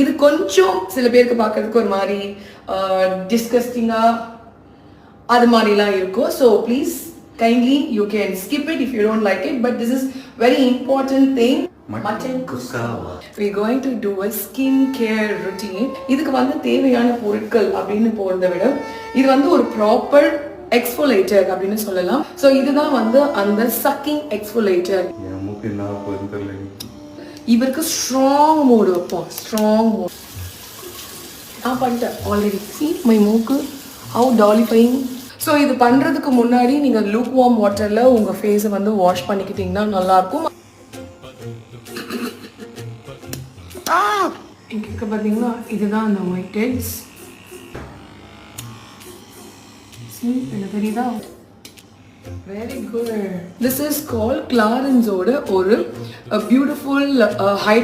இது கொஞ்சம் சில பேருக்கு பார்க்கறதுக்கு ஒரு மாதிரி டிஸ்கஸ்டிங்கா அது மாதிரிலாம் இருக்கும். So please kindly you can skip it if you don't like it but this is very important thing mutton குஸ்காவா going to do a skin care routine. இதுக்கு வந்து தேவையான பொருட்கள் அப்படின்னு போறதை விட இது வந்து ஒரு ப்ராப்பர் எக்ஸ்ஃபோலேட்டர் அப்படின்னு சொல்லலாம். ஸோ இதுதான் வந்து அந்த சக்கிங் எக்ஸ்ஃபோலேட்டர் இவருக்கு ஸ்ட்ராங் மோடு வைப்போம். ஸ்ட்ராங் மோட் நான் பண்ணிட்டேன். ஆல்ரெடி சி மை மூக்கு. ஹவு டாலிஃபைங் ஸோ இது பண்ணுறதுக்கு முன்னாடி நீங்கள் லூக் வார்ம் வாட்டரில் உங்கள் ஃபேஸை வந்து வாஷ் பண்ணிக்கிட்டிங்கன்னா நல்லாயிருக்கும். இங்கே இருக்க பார்த்தீங்கன்னா இதுதான் அந்த ஒயிட் ஹெட்ஸ் எனக்கு தெரியுதா? Very good this is call கிளாரன்ஸோட ஒரு பியூட்டிஃபுல் ஹைட்